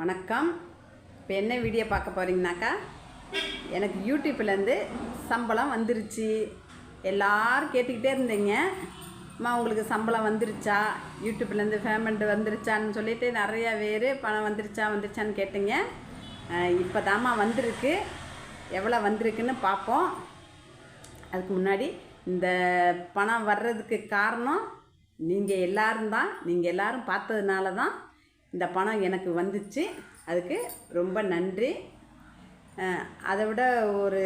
வணக்கம். இப்போ என்ன வீடியோ பார்க்க போகிறீங்கனாக்கா எனக்கு யூடியூப்லேருந்து சம்பளம் வந்துருச்சு. எல்லோரும் கேட்டுக்கிட்டே இருந்தீங்க. அம்மா உங்களுக்கு சம்பளம் வந்துருச்சா? யூடியூப்லேருந்து பேமெண்ட் வந்துருச்சான்னு சொல்லிட்டு நிறையா பேர் பணம் வந்துருச்சா வந்துருச்சான்னு கேட்டீங்க. இப்போ தாம்மா வந்திருக்கு. எவ்வளோ வந்திருக்குன்னு பார்ப்போம். அதுக்கு முன்னாடி இந்த பணம் வர்றதுக்கு காரணம் நீங்கள் எல்லோரும் தான். நீங்கள் எல்லாரும் பார்த்ததுனால தான் இந்த பணம் எனக்கு வந்துச்சு. அதுக்கு ரொம்ப நன்றி. அதை விட ஒரு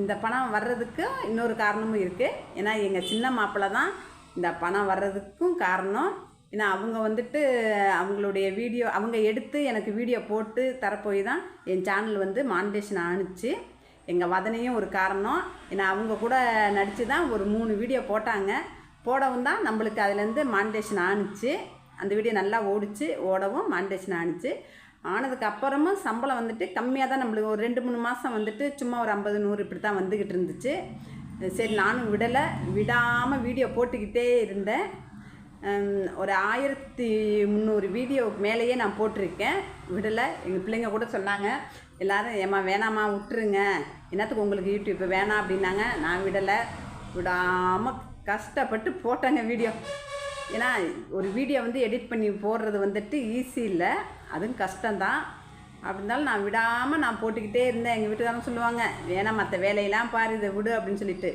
இந்த பணம் வர்றதுக்கு இன்னொரு காரணமும் இருக்குது ஏன்னா எங்கள் சின்ன மாப்பிள்ளை தான் இந்த பணம் வர்றதுக்கும் காரணம். ஏன்னா அவங்க வந்துட்டு அவங்களுடைய வீடியோ அவங்க எடுத்து எனக்கு வீடியோ போட்டு தரப்போய் தான் என் சேனல் வந்து மானிடேஷன் ஆணுச்சு. எங்கள் வதனையும் ஒரு காரணம். ஏன்னா அவங்க கூட நடித்து தான் ஒரு மூணு வீடியோ போட்டாங்க. போடவும் தான் நம்மளுக்கு அதுலேருந்து மானிடேஷன் ஆணுச்சு. அந்த வீடியோ நல்லா ஓடிச்சு ஓடவும் மாண்டேஷன் ஆணுச்சு ஆனதுக்கு அப்புறமும் சம்பளம் வந்துட்டு கம்மியாக தான் நம்மளுக்கு ஒரு ரெண்டு மூணு மாதம் வந்துட்டு சும்மா ஒரு ஐம்பது நூறு இப்படி தான் வந்துக்கிட்டு இருந்துச்சு. சரி நானும் விடலை. விடாமல் வீடியோ போட்டுக்கிட்டே இருந்தேன். ஒரு ஆயிரத்தி முந்நூறு வீடியோ மேலேயே நான் போட்டிருக்கேன். விடலை. எங்கள் பிள்ளைங்க கூட சொன்னாங்க எல்லோரும் ஏம்மா வேணாம்மா விட்டுருங்க. என்னத்துக்கு உங்களுக்கு யூடியூப் வேணாம் அப்படின்னாங்க. நான் விடலை. விடாமல் கஷ்டப்பட்டு போட்டேங்க வீடியோ. ஏன்னா ஒரு வீடியோ வந்து எடிட் பண்ணி போடுறது வந்துட்டு ஈஸி இல்லை. அதுவும் கஷ்டம்தான். அப்படி இருந்தாலும் நான் விடாமல் நான் போட்டுக்கிட்டே இருந்தேன். எங்கள் வீட்டுக்காரங்க சொல்லுவாங்க வேணாம் மற்ற வேலையெல்லாம் பாரு இதை விடு அப்படின்னு சொல்லிட்டு.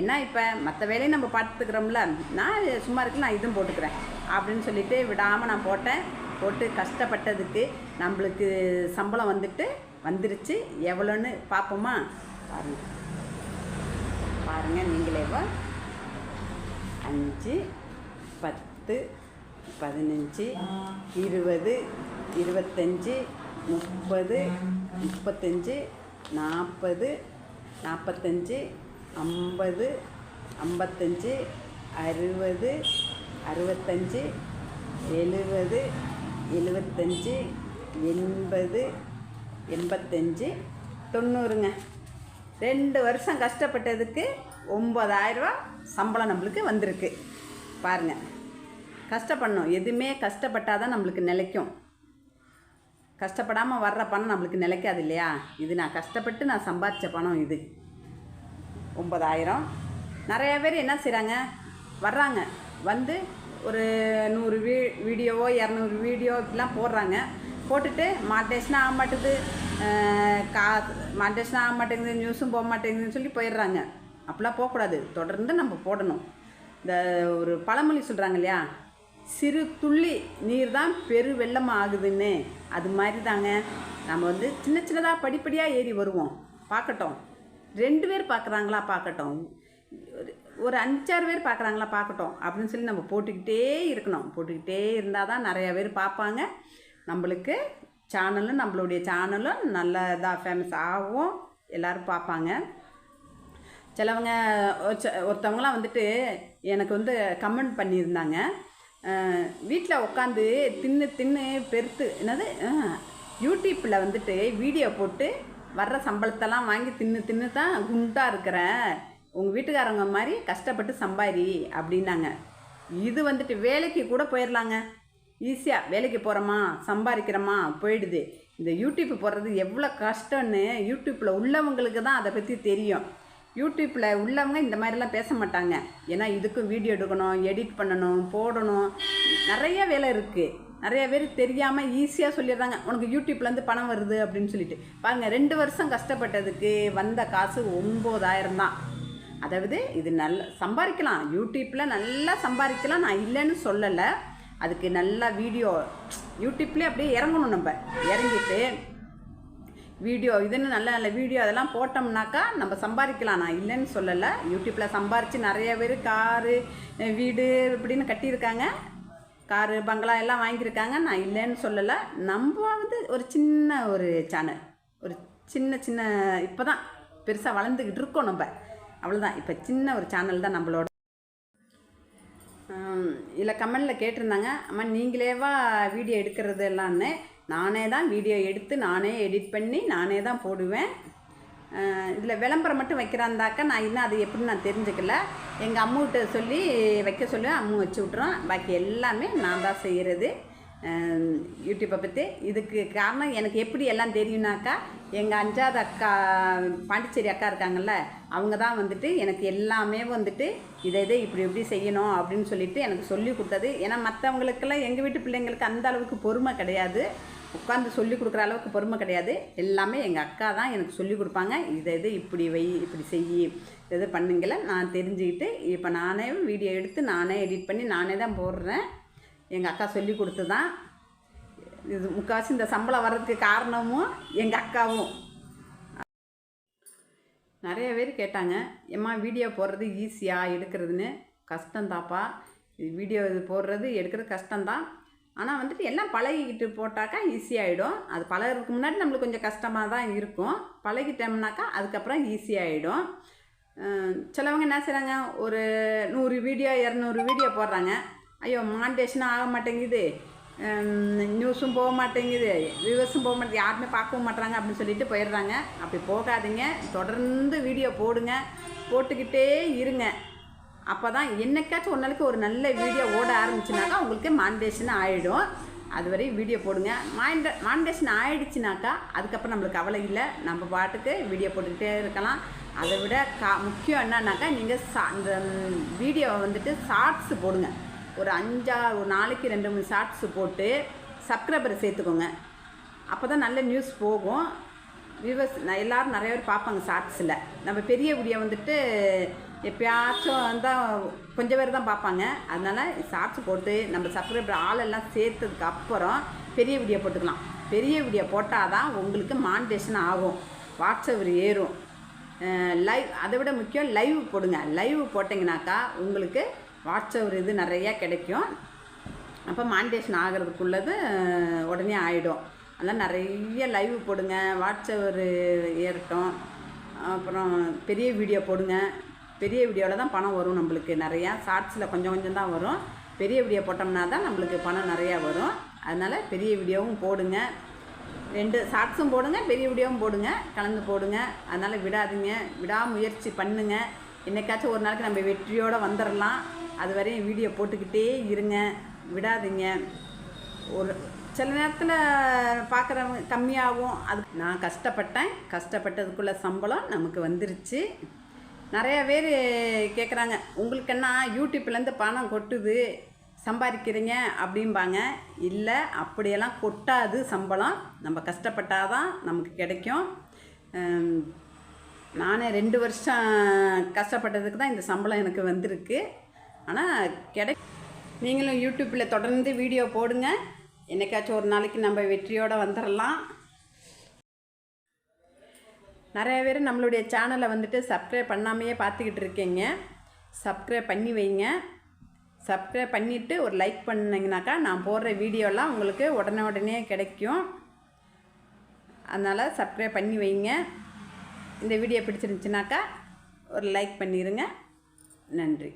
என்ன இப்போ? மற்ற வேலையும் நம்ம பார்த்துக்கிறோம்ல. நான் சும்மா இருக்கு நான் இதுவும் போட்டுக்கிறேன். அப்படின்னு சொல்லிட்டு விடாமல் நான் போட்டேன். போட்டு கஷ்டப்பட்டதுக்கு நம்மளுக்கு சம்பளம் வந்துட்டு வந்துருச்சு. எவ்வளோன்னு பார்ப்போமா? பாருங்கள் பாருங்கள் நீங்களே அஞ்சு பத்து பதினஞ்சு இருபது இருபத்தஞ்சி முப்பது முப்பத்தஞ்சு நாற்பது நாற்பத்தஞ்சு ஐம்பது ஐம்பத்தஞ்சு அறுபது அறுபத்தஞ்சு எழுபது எழுபத்தஞ்சு எண்பது எண்பத்தஞ்சு தொண்ணூறுங்க. ரெண்டு வருஷம் கஷ்டப்பட்டதுக்கு ஒம்பதாயிரரூவா சம்பளம் நம்மளுக்கு வந்திருக்கு. பாருங்கள் கஷ்டப்படணும். எதுவுமே கஷ்டப்பட்டால் தான் நம்மளுக்கு நிலைக்கும். கஷ்டப்படாமல் வர்ற பணம் நம்மளுக்கு நிலைக்காது இல்லையா? இது நான் கஷ்டப்பட்டு நான் சம்பாதிச்ச பணம் இது. ஒம்பதாயிரம் நிறையா பேர் என்ன செய்கிறாங்க வர்றாங்க. வந்து ஒரு நூறு வீ வீடியோவோ இரநூறு வீடியோ இப்படிலாம் போடுறாங்க. போட்டுட்டு மாட்டேஷனாக ஆக மாட்டுது கா மாட்டேஷனாக ஆக மாட்டேங்குது. நியூஸும் போக மாட்டேங்குதுன்னு சொல்லி போயிடுறாங்க. அப்படிலாம் போகக்கூடாது. தொடர்ந்து நம்ம போடணும். இந்த ஒரு பழமொழி சொல்கிறாங்க இல்லையா சிறு துள்ளி நீர் தான் பெரு வெள்ளம் ஆகுதுன்னு அது மாதிரி தாங்க நம்ம வந்து சின்ன சின்னதாக படிப்படியாக ஏறி வருவோம். பார்க்கட்டும். ரெண்டு பேர் பார்க்குறாங்களா? பார்க்கட்டும். ஒரு- ஒரு அஞ்சாறு பேர் பார்க்குறாங்களா? பார்க்கட்டும். அப்படின்னு சொல்லி நம்ம போட்டுக்கிட்டே இருக்கணும். போட்டுக்கிட்டே இருந்தால் தான் நிறையா பேர் பார்ப்பாங்க. நம்மளுக்கு சேனலும் நம்மளுடைய சேனலும் நல்ல இதாக ஃபேமஸ் ஆகும். எல்லோரும் பார்ப்பாங்க. சிலவங்க ஒருத்தவங்களாம் வந்துட்டு எனக்கு வந்து கமெண்ட் பண்ணியிருந்தாங்க. வீட்டில் உட்காந்து தின்னு தின்னு பெருத்து என்னது? யூடியூப்பில் வந்துட்டு வீடியோ போட்டு வர்ற சம்பளத்தெல்லாம் வாங்கி தின்னு தின்னு தான் குண்டாக இருக்கிறேன் உங்கள் வீட்டுக்காரங்க மாதிரி கஷ்டப்பட்டு சம்பாரி அப்படின்னாங்க. இது வந்துட்டு வேலைக்கு கூட போயிடலாங்க ஈஸியாக வேலைக்கு போகிறோமா சம்பாதிக்கிறோமா போயிடுது. இந்த யூடியூப் போடுறது எவ்வளோ கஷ்டம்னு யூடியூப்பில் உள்ளவங்களுக்கு தான் அதை பற்றி தெரியும். யூடியூப்பில் உள்ளவங்க இந்த மாதிரிலாம் பேச மாட்டாங்க. ஏன்னா இதுக்கும் வீடியோ எடுக்கணும் எடிட் பண்ணணும் போடணும். நிறைய வேலை இருக்குது நிறைய பேர் தெரியாமல் ஈஸியாக சொல்லிடுறாங்க. உனக்கு யூடியூப்லேருந்து பணம் வருது அப்படின்னு சொல்லிட்டு. பாருங்கள் ரெண்டு வருஷம் கஷ்டப்பட்டதுக்கு வந்த காசு ஒம்பதாயிரம் தான். அதாவது இது நல்ல சம்பாதிக்கலாம். யூடியூப்பில் நல்லா சம்பாதிக்கலாம். நான் இல்லைன்னு சொல்லலை. அதுக்கு நல்லா வீடியோ யூடியூப்லேயே அப்படியே இறங்கணும் நம்ம. இறங்கிட்டு வீடியோ இதுன்னு நல்ல நல்ல வீடியோ? அதெல்லாம் போட்டோம்னாக்கா நம்ம சம்பாதிக்கலாம். நான் இல்லைன்னு சொல்லலை. யூடியூப்பில் சம்பாரித்து நிறைய பேர் காரு வீடு இப்படின்னு கட்டியிருக்காங்க. காரு பங்களா எல்லாம் வாங்கியிருக்காங்க. நான் இல்லைன்னு சொல்லலை. நம்ம வந்து ஒரு சின்ன ஒரு சேனல் ஒரு சின்ன சின்ன இப்போ தான் பெருசாக வளர்ந்துக்கிட்டு இருக்கோம் நம்ம. அவ்வளோதான் இப்போ சின்ன ஒரு சேனல் தான் நம்மளோட. இல்லை கமெண்டில் கேட்டிருந்தாங்க. அம்மா நீங்களேவா வீடியோ எடுக்கிறது எல்லாம்னு. நானே தான் வீடியோ எடுத்து நானே எடிட் பண்ணி நானே தான் போடுவேன். இதில் விளம்பரம் மட்டும் வைக்கிறாந்தாக்கா நான் இன்னும் அது எப்படின்னு நான் தெரிஞ்சுக்கல. எங்கள் அம்முகிட்ட சொல்லி வைக்க சொல்லி அம்மு வச்சு விட்றோம் பாக்கி எல்லாமே நான் தான் செய்கிறது யூடியூப்பை பற்றி இதுக்கு காரணம் எனக்கு எப்படி எல்லாம் தெரியும்னாக்கா எங்கள் அஞ்சாவது அக்கா பாண்டிச்சேரி அக்கா இருக்காங்கல்ல அவங்க தான் வந்துட்டு எனக்கு எல்லாமே வந்துட்டு இதை இதை இப்படி இப்படி செய்யணும் அப்படின்னு சொல்லிட்டு எனக்கு சொல்லி கொடுத்தது. ஏன்னா மற்றவங்களுக்கெல்லாம் எங்கள் வீட்டு பிள்ளைங்களுக்கு அந்த அளவுக்கு பொறுமை கிடையாது. உட்காந்து சொல்லி கொடுக்குற அளவுக்கு பொறுமை கிடையாது. எல்லாமே எங்கள் அக்கா தான் எனக்கு சொல்லி கொடுப்பாங்க. இதை இது இப்படி வை இப்படி செய் இது பண்ணுங்கள நான் தெரிஞ்சுக்கிட்டு இப்போ நானே வீடியோ எடுத்து நானே எடிட் பண்ணி நானே தான் போடுறேன். எங்கள் அக்கா சொல்லி கொடுத்து தான் இது முக்கால்வாசி இந்த சம்பளம் வர்றதுக்கு காரணமும் எங்கள் அக்காவும். நிறைய பேர் கேட்டாங்க எம்மா வீடியோ போடுறது ஈஸியாக எடுக்கிறதுன்னு? கஷ்டந்தாப்பா வீடியோ இது போடுறது எடுக்கிறது கஷ்டம்தான். ஆனால் வந்துட்டு எல்லாம் பழகிக்கிட்டு போட்டாக்கா ஈஸியாகிடும் அது பழகிறதுக்கு முன்னாடி நம்மளுக்கு கொஞ்சம் கஷ்டமாக தான் இருக்கும். பழகிட்டோம்னாக்கா அதுக்கப்புறம் ஈஸியாகிடும் சிலவங்க என்ன செய்கிறாங்க ஒரு நூறு வீடியோ இரநூறு வீடியோ போடுறாங்க. ஐயோ மாண்டேஷனும் ஆக மாட்டேங்குது. நியூஸும் போக மாட்டேங்குது. வியூவர்ஸும் போக மாட்டேங்குது. யாருமே பார்க்கவும் மாட்றாங்க அப்படின்னு சொல்லிட்டு போயிடுறாங்க. அப்படி போகாதீங்க. தொடர்ந்து வீடியோ போடுங்க. போட்டுக்கிட்டே இருங்க. அப்போ தான் என்னைக்காச்சும் ஒரு நாளைக்கு ஒரு நல்ல வீடியோ ஓட ஆரம்பிச்சுனாக்கா உங்களுக்கு மாண்டேஷன் ஆகிடும் அதுவரை வீடியோ போடுங்க. மாண்ட மாண்டேஷன் ஆயிடுச்சுனாக்கா அதுக்கப்புறம் நம்மளுக்கு கவலை இல்லை. நம்ம பாட்டுக்கு வீடியோ போட்டுக்கிட்டே இருக்கலாம். அதை விட கா முக்கியம் என்னன்னாக்கா நீங்கள் சா இந்த வீடியோவை வந்துட்டு ஷார்ட்ஸ் போடுங்க. ஒரு அஞ்சா ஒரு நாளைக்கு ரெண்டு மூணு ஷார்ட்ஸ் போட்டு சப்ஸ்கிரைபரை சேர்த்துக்கோங்க. அப்போ தான் நல்ல நியூஸ் போகும். வியூவர்ஸ் எல்லோரும் நிறைய பேர் பார்ப்பாங்க ஷார்ட்ஸில் நம்ம பெரிய வீடியோ வந்துட்டு எப்பயாச்சும் வந்தால் கொஞ்சம் பேர் தான் பார்ப்பாங்க. அதனால் ஷார்ட்ஸ் போட்டு நம்ம சப்ஸ்கிரைபர் ஆளெல்லாம் சேர்த்ததுக்கு அப்புறம் பெரிய வீடியோ போட்டுக்கலாம். பெரிய வீடியோ போட்டால் தான் உங்களுக்கு மானிட்டேஷன் ஆகும். வாட்ஸ்அப் ஏறும். லைவ் அதை விட முக்கியம் லைவ் போடுங்க. லைவ் போட்டிங்கனாக்கா உங்களுக்கு வாட்ஸ்அப் இது நிறையா கிடைக்கும். அப்போ மானிட்டேஷன் ஆகிறதுக்குள்ளது உடனே ஆகிடும் அதெல்லாம் நிறைய லைவ் போடுங்க. வாட்ஸ்அப் ஏறட்டும். அப்புறம் பெரிய வீடியோ போடுங்க. பெரிய வீடியோவில் தான் பணம் வரும் நம்மளுக்கு நிறையா. ஷார்ட்ஸில் கொஞ்சம் கொஞ்சம் தான் வரும். பெரிய வீடியோ போட்டோம்னா தான் நம்மளுக்கு பணம் நிறையா வரும். அதனால் பெரிய வீடியோவும் போடுங்க. ரெண்டு ஷார்ட்ஸும் போடுங்க பெரிய வீடியோவும் போடுங்க. கலந்து போடுங்க. அதனால் விடாதீங்க. விடாமுயற்சி பண்ணுங்க. என்றைக்காச்சும் ஒரு நாளைக்கு நம்ம வெற்றியோடு வந்துடலாம் அது வரையும் வீடியோ போட்டுக்கிட்டே இருங்க. விடாதீங்க. ஒரு சில நேரத்தில் பார்க்குறவங்க கம்மியாகும். அது நான் கஷ்டப்பட்டேன். கஷ்டப்பட்டதுக்குள்ள சம்பளம் நமக்கு வந்துருச்சு. நிறைய பேர் கேட்குறாங்க உங்களுக்கு என்ன யூடியூப்லேருந்து பணம் கொட்டுது சம்பாதிக்கிறீங்க அப்படிம்பாங்க. இல்லை அப்படியெல்லாம் கொட்டாது சம்பளம். நம்ம கஷ்டப்பட்டால் தான் நமக்கு கிடைக்கும். நானே ரெண்டு வருஷம் கஷ்டப்பட்டதுக்கு தான் இந்த சம்பளம் எனக்கு வந்திருக்கு. ஆனால் கிடை நீங்களும் யூடியூப்பில் தொடர்ந்து வீடியோ போடுங்க. என்னைக்காச்சும் ஒரு நாளைக்கு நம்ம வெற்றியோடு வந்துடலாம் நிறைய பேர் நம்மளுடைய சேனலை வந்துட்டு சப்ஸ்கிரைப் பண்ணாமையே பார்த்துக்கிட்டு இருக்கீங்க. சப்ஸ்கிரைப் பண்ணி வைங்க. சப்ஸ்கிரைப் பண்ணிவிட்டு ஒரு லைக் பண்ணிங்கனாக்கா நான் போடுற வீடியோலாம் உங்களுக்கு உடனே உடனே கிடைக்கும். அதனால் சப்ஸ்கிரைப் பண்ணி வைங்க. இந்த வீடியோ பிடிச்சிருந்துச்சுனாக்கா ஒரு லைக் பண்ணிடுங்க நன்றி.